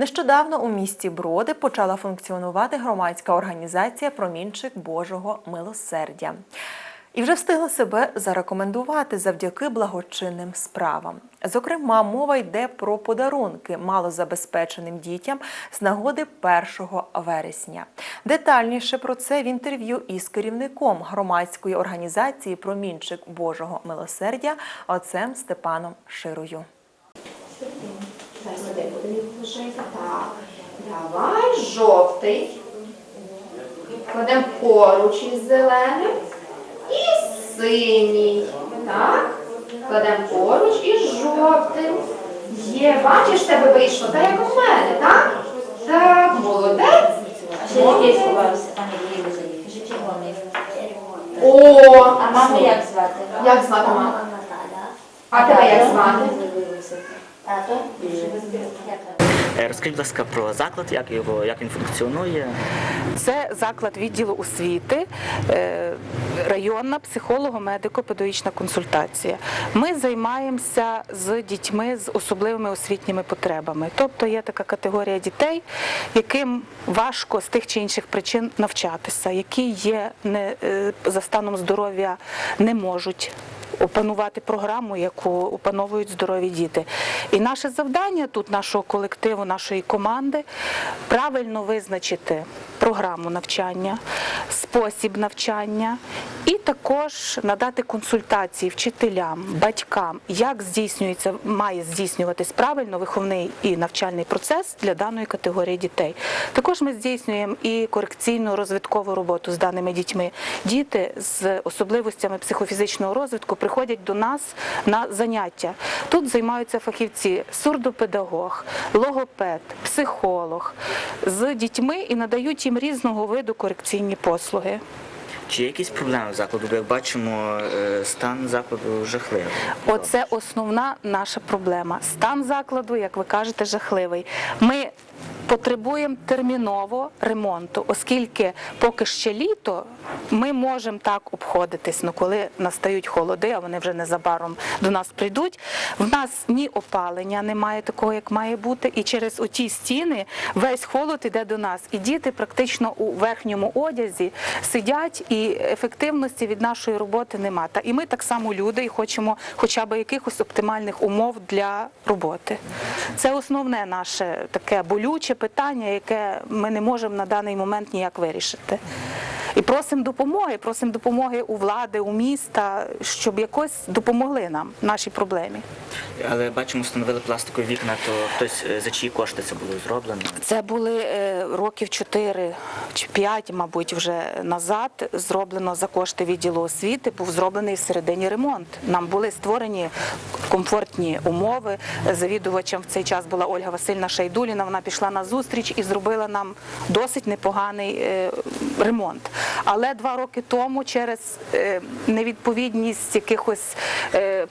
Нещодавно у місті Броди почала функціонувати громадська організація Промінчик Божого милосердя. І вже встигла себе зарекомендувати завдяки благочинним справам. Зокрема, мова йде про подарунки малозабезпеченим дітям з нагоди 1 вересня. Детальніше про це в інтерв'ю із керівником громадської організації Промінчик Божого милосердя отцем Степаном Широю. Відложити. Так. Давай жовтий. Кладемо поруч із зеленим. І синій. Так. Кладемо поруч із жовтим. Є, бачиш, тебе вийшло, так як у мене, так? Так, молодець. А ще який сховався, пані Лілі заїхав, червоний. О, А маму як звати? Як звати маму? А тебе як звати? Тато? Е, Розкажіть, будь ласка, про заклад, як його, як він функціонує. Це заклад відділу освіти, е, районна психолого-медико-педагогічна консультація. Ми займаємося з дітьми з особливими освітніми потребами. Тобто є така категорія дітей, яким важко з тих чи інших причин навчатися, які є не, е, за станом здоров'я не можуть опанувати програму, яку опановують здорові діти. І наше завдання тут, нашого колективу, нашої команди, правильно визначити програму навчання, спосіб навчання і також надати консультації вчителям, батькам, як здійснюється, має здійснюватись правильно виховний і навчальний процес для даної категорії дітей. Також ми здійснюємо і корекційну розвиткову роботу з даними дітьми. Діти з особливостями психофізичного розвитку приходять до нас на заняття. Тут займаються фахівці сурдопедагог, логопед, психолог з дітьми і надають їм різного виду корекційні послуги. Чи є якісь проблеми в закладу? Бо як бачимо, е, стан закладу жахливий. Оце основна наша проблема. Стан закладу, як ви кажете, жахливий. Ми потребуємо терміново ремонту, оскільки поки ще літо ми можемо так обходитись. Ну коли настають холоди, а вони вже незабаром до нас прийдуть. В нас ні опалення немає такого, як має бути, і через оті стіни весь холод іде до нас. І діти практично у верхньому одязі сидять, і ефективності від нашої роботи нема. Та і ми так само люди і хочемо хоча б якихось оптимальних умов для роботи. Це основне наше таке болюче питання, яке ми не можемо на даний момент ніяк вирішити. І просимо допомоги, просимо допомоги у влади, у міста, щоб якось допомогли нам в нашій проблемі. Але бачимо, встановили пластикові вікна, то хтось е, за чиї кошти це було зроблено. Це були е, років 4 чи 5, мабуть, вже назад. Зроблено за кошти відділу освіти. Був зроблений всередині ремонт. Нам були створені комфортні умови. Завідувачем в цей час була Ольга Васильівна Шайдуліна. Вона пішла на зустріч і зробила нам досить непоганий е, ремонт. Але два роки тому, через е, невідповідність якихось е,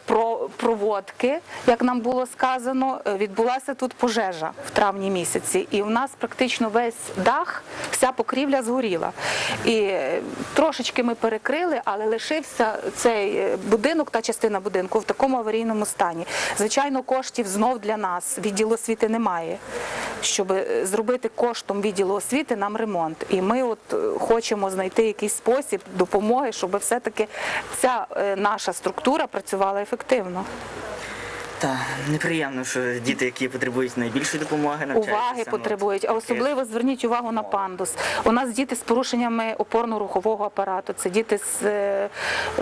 проводки, як нам було сказано, е, відбулася тут пожежа в травні місяці, і в нас практично весь дах, вся покрівля згоріла. І трошечки ми перекрили, але лишився цей будинок, та частина будинку в такому аварійному стані. Звичайно, коштів знов для нас відділу освіти немає. Щоб зробити коштом відділу освіти нам ремонт. І ми от хочемо знайти якийсь спосіб допомоги, щоб все-таки ця е, наша структура працювала ефективно. Та неприємно, що діти, які потребують найбільшої допомоги, навчаються Уваги саме потребують, а особливо зверніть увагу на пандус. У нас діти з порушеннями опорно-рухового апарату, це діти з е,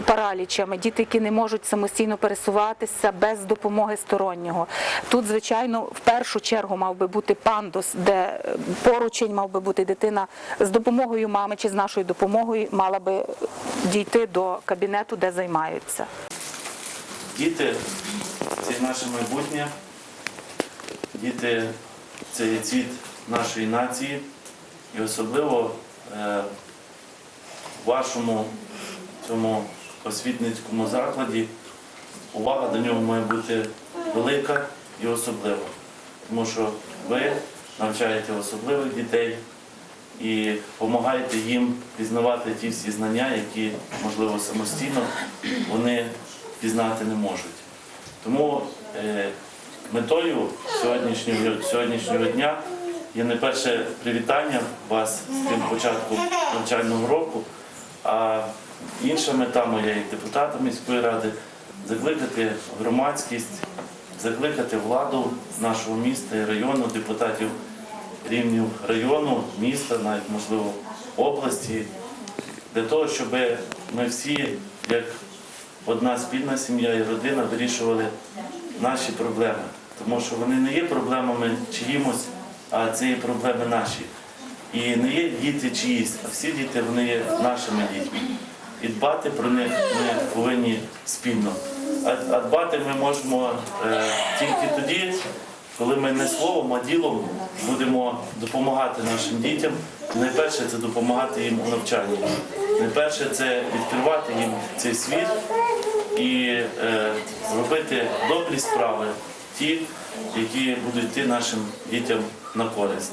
паралічами, діти, які не можуть самостійно пересуватися без допомоги стороннього. Тут, звичайно, в першу чергу мав би бути пандус, де е, поручень мав би бути дитина з допомогою мами чи з нашою допомогою мала би дійти до кабінету, де займаються. Діти наше майбутнє, діти це цвіт нашої нації, і особливо е, в вашому цьому освітницькому закладі увага до нього має бути велика і особлива. Тому що ви навчаєте особливих дітей і допомагаєте їм пізнавати ті всі знання, які, можливо, самостійно вони пізнати не можуть. Тому е, метою сьогоднішнього, сьогоднішнього дня є найперше привітання вас з тим початком навчального року. А інша мета моя як депутата міської ради закликати громадськість, закликати владу нашого міста і району, депутатів рівнів району, міста, навіть можливо області, для того, щоб ми всі, як одна спільна сім'я і родина, вирішували наші проблеми. Тому що вони не є проблемами чиїмось, а це є проблеми наші. І не є діти чиїсь, а всі діти вони є нашими дітьми. І дбати про них ми повинні спільно. А, дбати ми можемо е, тільки тоді, коли ми не словом, а ділом будемо допомагати нашим дітям. Найперше це допомагати їм у навчанні. Найперше це відкривати їм цей світ і е, робити добрі справи, ті, які будуть йти нашим дітям на користь.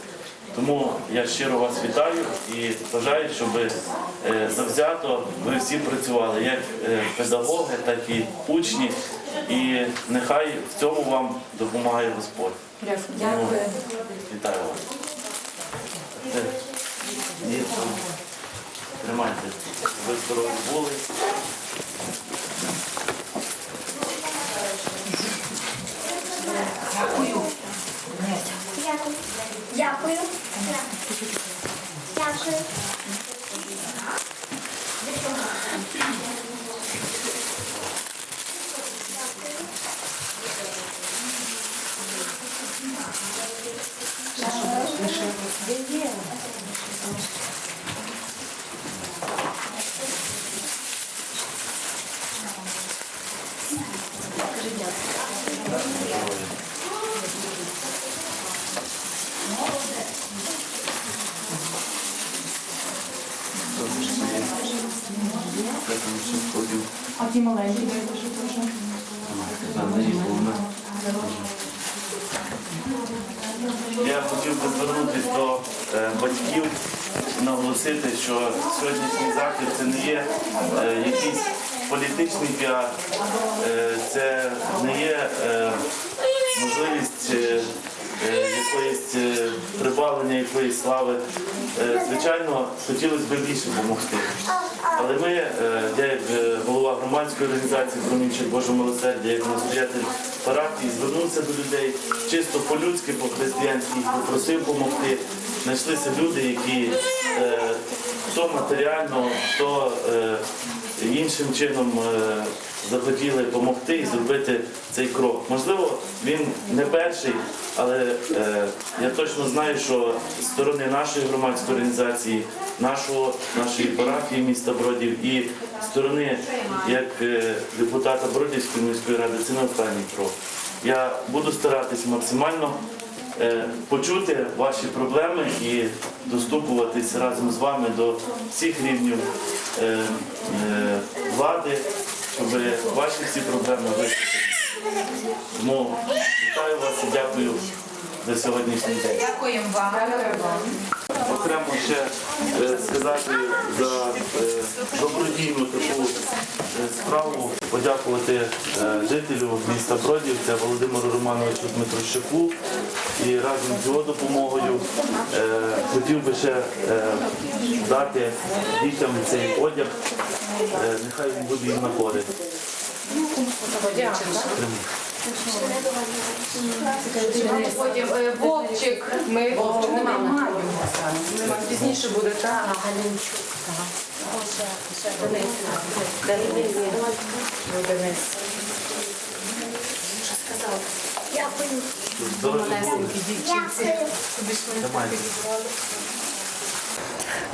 Тому я щиро вас вітаю і бажаю, щоб е, завзято ви всі працювали, як е, педагоги, так і учні. І нехай в цьому вам допомагає Господь. Дякую. Вітаю вас. Тримайте. Ви здорові були. Дякую. Дякую. Я там ще ходив. А ті маленькі, дайте, що теж. Я хотів би звернутися до е, батьків, наголосити, що сьогоднішній захід це не є е, якийсь політичний піар, е, це не є можливість якоїсь прибавлення якоїсь слави. Е, Звичайно, хотілося б більше допомогти. Але ми, е, я як е, голова громадської організації «Промінчик Божого милосердя, як настоятель парафії, звернувся до людей чисто по-людськи, по-християнськи, попросив допомогти. Знайшлися люди, які хто матеріально, хто е, іншим чином захотіли допомогти і зробити цей крок. Можливо, він не перший, але е, я точно знаю, що з сторони нашої громадської організації, нашого, нашої парафії міста Бродів і з сторони як е, депутата Бродівської міської ради це не останній крок. Я буду старатись максимально е, почути ваші проблеми і достукуватись разом з вами до всіх рівнів е, е, влади, щоб ваші всі проблеми вирішити. Тому вітаю вас і дякую за сьогоднішній день. Дякуємо вам. Окремо ще е, сказати за е, добродійну таку е, справу, подякувати жителю міста Бродів, це Володимиру Романовичу Дмитрощаку. І разом з його допомогою хотів би ще дати дітям цей одяг. Е, Нехай він буде їм на користь. Потім е, Вовчик. Ми Вовчик не маємо. Пізніше буде, так? Денис. Дякую. Здоров'я були. Дякую.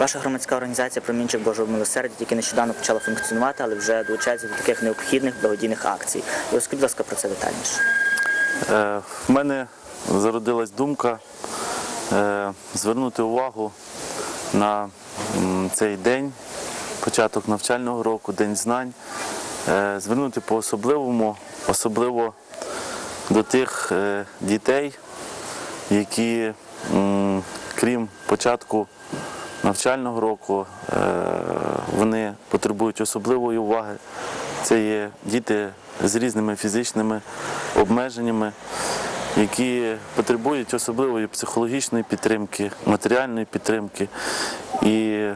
Ваша громадська організація Промінчик Божого милосердя тільки нещодавно почала функціонувати, але вже долучається до таких необхідних благодійних акцій. Розкажіть, будь ласка, про це детальніше. Е, В мене зародилась думка е, звернути увагу на цей день, початок навчального року, День знань, е, звернути по-особливому, особливо до тих е, дітей, які, м, крім початку навчального року, е, вони потребують особливої уваги. Це є діти з різними фізичними обмеженнями. які потребують особливої психологічної підтримки, матеріальної підтримки. І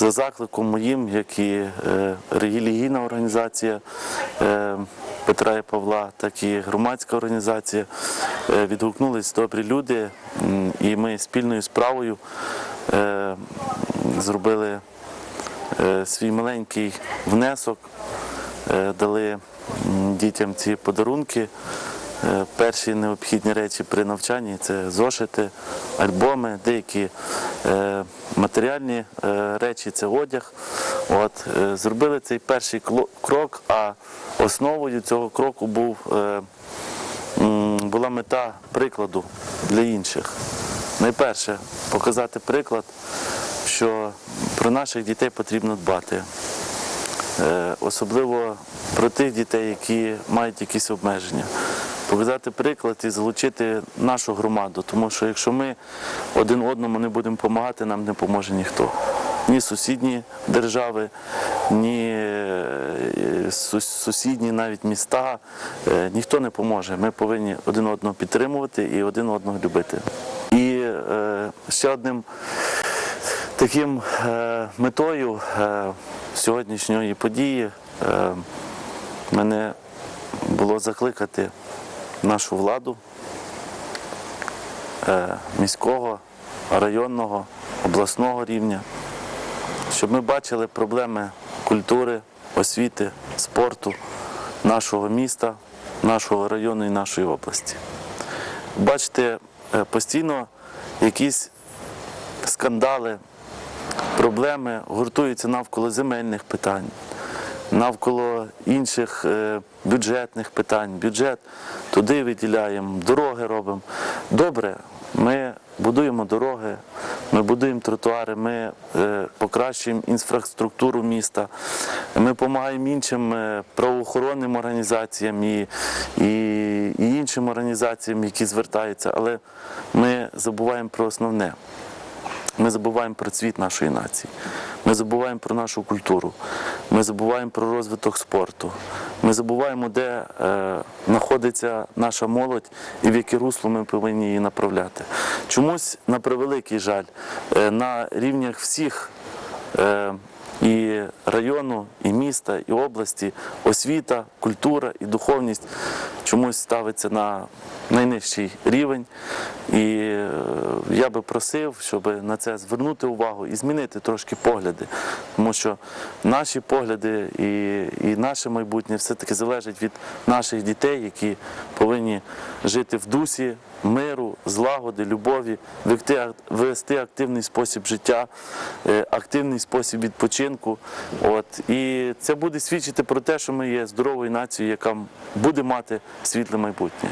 за закликом моїм, як і е, релігійна організація е, Петра і Павла, так і громадська організація, е, відгукнулись добрі люди, і ми спільною справою зробили свій маленький внесок, дали дітям ці подарунки. Перші необхідні речі при навчанні це зошити, альбоми, деякі матеріальні е, речі це одяг. От, е, зробили цей перший крок, а основою цього кроку був, е, була мета прикладу для інших. Найперше показати приклад, що про наших дітей потрібно дбати. Е, особливо про тих дітей, які мають якісь обмеження. Показати приклад і залучити нашу громаду, тому що якщо ми один одному не будемо допомагати, нам не поможе ніхто. Ні сусідні держави, ні е, сусідні навіть міста, е, ніхто не поможе. Ми повинні один одного підтримувати і один одного любити. І е, ще одним Таким метою сьогоднішньої події мене було закликати нашу владу е, міського, районного, обласного рівня, щоб ми бачили проблеми культури, освіти, спорту нашого міста, нашого району і нашої області. Бачите, е, постійно якісь скандали, проблеми гуртуються навколо земельних питань, навколо інших е, бюджетних питань. Бюджет туди виділяємо, дороги робимо. Добре, ми будуємо дороги, ми будуємо тротуари, ми е, покращуємо інфраструктуру міста, ми допомагаємо іншим е, правоохоронним організаціям і, і, і іншим організаціям, які звертаються, але ми забуваємо про основне. Ми забуваємо про цвіт нашої нації, ми забуваємо про нашу культуру, ми забуваємо про розвиток спорту, ми забуваємо, де е, знаходиться наша молодь і в яке русло ми повинні її направляти. Чомусь, на превеликий жаль, е, на рівнях всіх. Е, і району, і міста, і області, освіта, культура і духовність чомусь ставиться на найнижчий рівень. І е, я би просив, щоб на це звернути увагу і змінити трошки погляди. Тому що наші погляди і, і наше майбутнє все-таки залежить від наших дітей, які повинні жити в дусі миру, злагоди, любові, вести, ак- вести активний спосіб життя, е, активний спосіб відпочинку. От. І це буде свідчити про те, що ми є здоровою нацією, яка буде мати світле майбутнє.